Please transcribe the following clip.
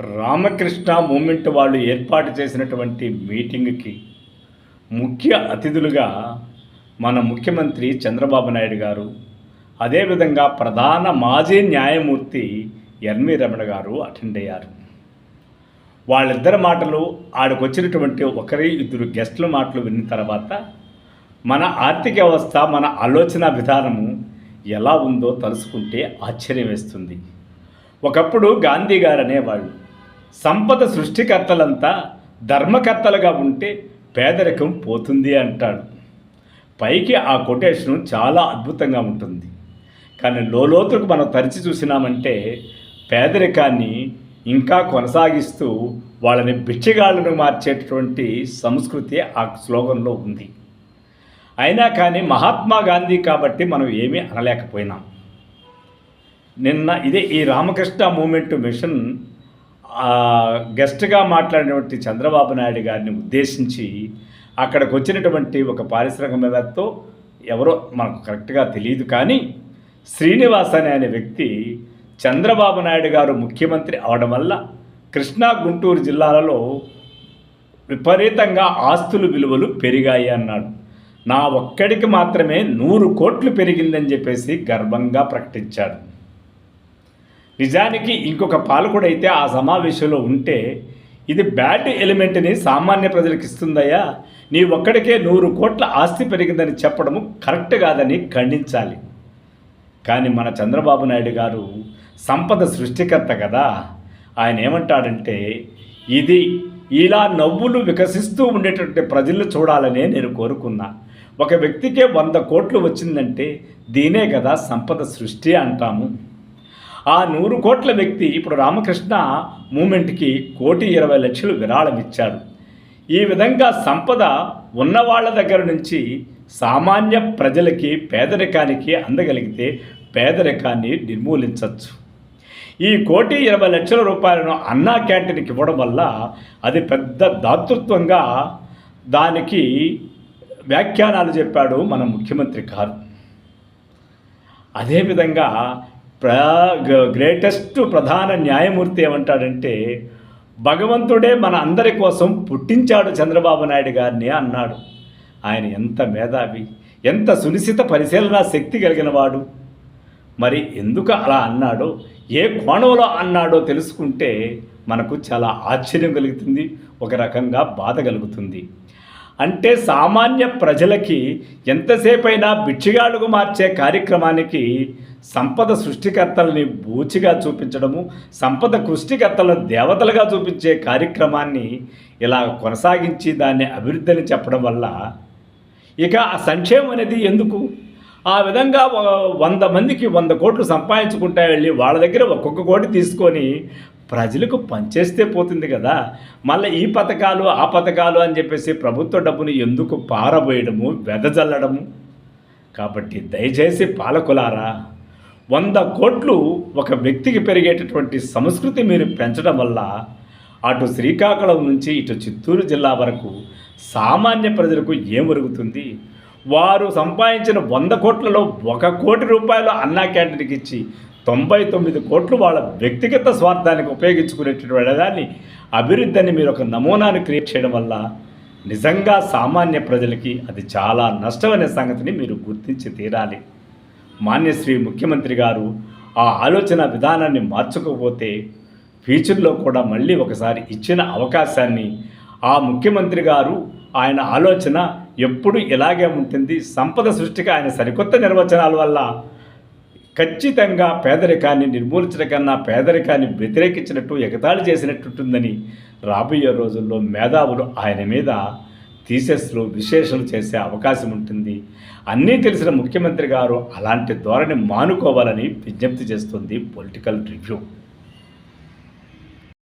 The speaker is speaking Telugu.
రామకృష్ణ మూమెంట్ వాళ్ళు ఏర్పాటు చేసినటువంటి మీటింగ్కి ముఖ్య అతిథులుగా మన ముఖ్యమంత్రి చంద్రబాబు నాయుడు గారు అదేవిధంగా ప్రధాన మాజీ న్యాయమూర్తి ఎన్వి రమణ గారు అటెండ్ అయ్యారు. వాళ్ళిద్దరి మాటలు ఆడికొచ్చినటువంటి ఒకరి ఇద్దరు గెస్టుల మాటలు విన్న తర్వాత మన ఆర్థిక వ్యవస్థ మన ఆలోచన విధానము ఎలా ఉందో తలుసుకుంటే ఆశ్చర్యం వేస్తుంది. ఒకప్పుడు గాంధీ గారు అనేవాళ్ళు సంపద సృష్టికర్తలంతా ధర్మకర్తలుగా ఉంటే పేదరికం పోతుంది అంటాడు. పైకి ఆ కొటేషన్ చాలా అద్భుతంగా ఉంటుంది. కానీ లోతుకు మనం తరిచి చూసినామంటే పేదరికాన్ని ఇంకా కొనసాగిస్తూ వాళ్ళని బిచ్చగాళ్ళను మార్చేటటువంటి సంస్కృతి ఆ శ్లోకంలో ఉంది. అయినా కానీ మహాత్మా గాంధీ కాబట్టి మనం ఏమీ అనలేకపోయినాం. నిన్న ఇదే ఈ రామకృష్ణ మూమెంట్ మిషన్ గెస్ట్గా మాట్లాడినటువంటి చంద్రబాబు నాయుడు గారిని ఉద్దేశించి అక్కడికి వచ్చినటువంటి ఒక పారిశ్రామికవేత్తతో ఎవరో మనకు కరెక్ట్గా తెలియదు కానీ శ్రీనివాస్ అనే అనే వ్యక్తి చంద్రబాబు నాయుడు గారు ముఖ్యమంత్రి అవడం వల్ల కృష్ణా గుంటూరు జిల్లాలలో విపరీతంగా ఆస్తుల విలువలు పెరిగాయి అన్నాడు. నా ఒక్కడికి మాత్రమే నూరు కోట్లు పెరిగిందని చెప్పేసి గర్వంగా ప్రకటించాడు. నిజానికి ఇంకొక పాలకుడైతే ఆ సమావేశంలో ఉంటే ఇది బ్యాడ్ ఎలిమెంట్ని సామాన్య ప్రజలకు ఇస్తుందయ్యా. నీ ఒక్కడికే నూరు కోట్ల ఆస్తి పెరిగిందని చెప్పడము కరెక్ట్ కాదని ఖండించాలి. కానీ మన చంద్రబాబు నాయుడు గారు సంపద సృష్టికర్త కదా. ఆయన ఏమంటాడంటే ఇది ఇలా నవ్వులు వికసిస్తూ ఉండేటటువంటి ప్రజలు చూడాలనే నేను కోరుకున్నా. ఒక వ్యక్తికే వంద కోట్లు వచ్చిందంటే దీనే కదా సంపద సృష్టి అంటాము. ఆ నూరు కోట్ల వ్యక్తి ఇప్పుడు రామకృష్ణ మూమెంట్కి కోటి ఇరవై లక్షలు విరాళం ఇచ్చాడు ఈ విధంగా సంపద ఉన్నవాళ్ళ దగ్గర నుంచి సామాన్య ప్రజలకి పేదరికానికి అందగలిగితే పేదరికాన్ని నిర్మూలించవచ్చు ఈ కోటి ఇరవై లక్షల రూపాయలను అన్నా క్యాంటీన్కి ఇవ్వడం వల్ల అది పెద్ద దాతృత్వంగా దానికి వ్యాఖ్యానాలు చెప్పాడు మన ముఖ్యమంత్రి గారు. అదేవిధంగా గ్రేటెస్ట్ ప్రధాన న్యాయమూర్తి ఏమంటాడంటే భగవంతుడే మన అందరి కోసం పుట్టించాడు చంద్రబాబు నాయుడు గారిని అన్నాడు. ఆయన ఎంత మేధావి ఎంత సునిశ్చిత పరిశీలన శక్తి కలిగిన వాడు మరి ఎందుకు అలా అన్నాడో ఏ కోణంలో అన్నాడో తెలుసుకుంటే మనకు చాలా ఆశ్చర్యం కలుగుతుంది ఒక రకంగా బాధ కలుగుతుంది. అంటే సామాన్య ప్రజలకి ఎంతసేపైనా బిచ్చిగాడుగు మార్చే కార్యక్రమానికి సంపద సృష్టికర్తలని బూచిగా చూపించడము సంపద సృష్టికర్తలను దేవతలుగా చూపించే కార్యక్రమాన్ని ఇలా కొనసాగించి దాన్ని అభివృద్ధిని చెప్పడం వల్ల ఇక ఆ సంక్షేమం అనేది ఎందుకు? ఆ విధంగా వంద మందికి వంద కోట్లు సంపాదించుకుంటా వెళ్ళి వాళ్ళ దగ్గర ఒక్కొక్క కోటి తీసుకొని ప్రజలకు పనిచేస్తే పోతుంది కదా. మళ్ళీ ఈ పథకాలు ఆ పథకాలు అని చెప్పేసి ప్రభుత్వ డబ్బుని ఎందుకు పారబోయడము వెదజల్లడము? కాబట్టి దయచేసి పాలకులారా వంద కోట్లు ఒక వ్యక్తికి పెరిగేటటువంటి సంస్కృతి మీరు పెంచడం వల్ల అటు శ్రీకాకుళం నుంచి ఇటు చిత్తూరు జిల్లా వరకు సామాన్య ప్రజలకు ఏం ఒరుగుతుంది? వారు సంపాదించిన వంద కోట్లలో ఒక కోటి రూపాయలు అన్నా క్యాంటీన్కి ఇచ్చి తొంభై తొమ్మిది కోట్లు వాళ్ళ వ్యక్తిగత స్వార్థానికి ఉపయోగించుకునేటటువంటి దాన్ని అభివృద్ధిని మీరు ఒక నమూనాను క్రియేట్ చేయడం వల్ల నిజంగా సామాన్య ప్రజలకి అది చాలా నష్టమనే సంగతిని మీరు గుర్తించి తీరాలి. మాన్యశ్రీ ముఖ్యమంత్రి గారు ఆ ఆలోచన విధానాన్ని మార్చుకోకపోతే ఫ్యూచర్లో కూడా మళ్ళీ ఒకసారి ఇచ్చిన అవకాశాన్ని ఆ ముఖ్యమంత్రి గారు ఆయన ఆలోచన ఎప్పుడు ఇలాగే ఉంటుంది. సంపద సృష్టికి ఆయన సరికొత్త నిర్వచనాల వల్ల ఖచ్చితంగా పేదరికాన్ని నిర్మూలించడం కన్నా పేదరికాన్ని వ్యతిరేకించినట్టు ఎగతాళి చేసినట్టుంటుందని రాబోయే రోజుల్లో మేధావులు ఆయన మీద థీసెస్లు విశేషణలు చేసే అవకాశం ఉంటుంది. అన్నీ తెలిసిన ముఖ్యమంత్రి గారు అలాంటి ధోరణి మానుకోవాలని విజ్ఞప్తి చేస్తుంది పొలిటికల్ రివ్యూ.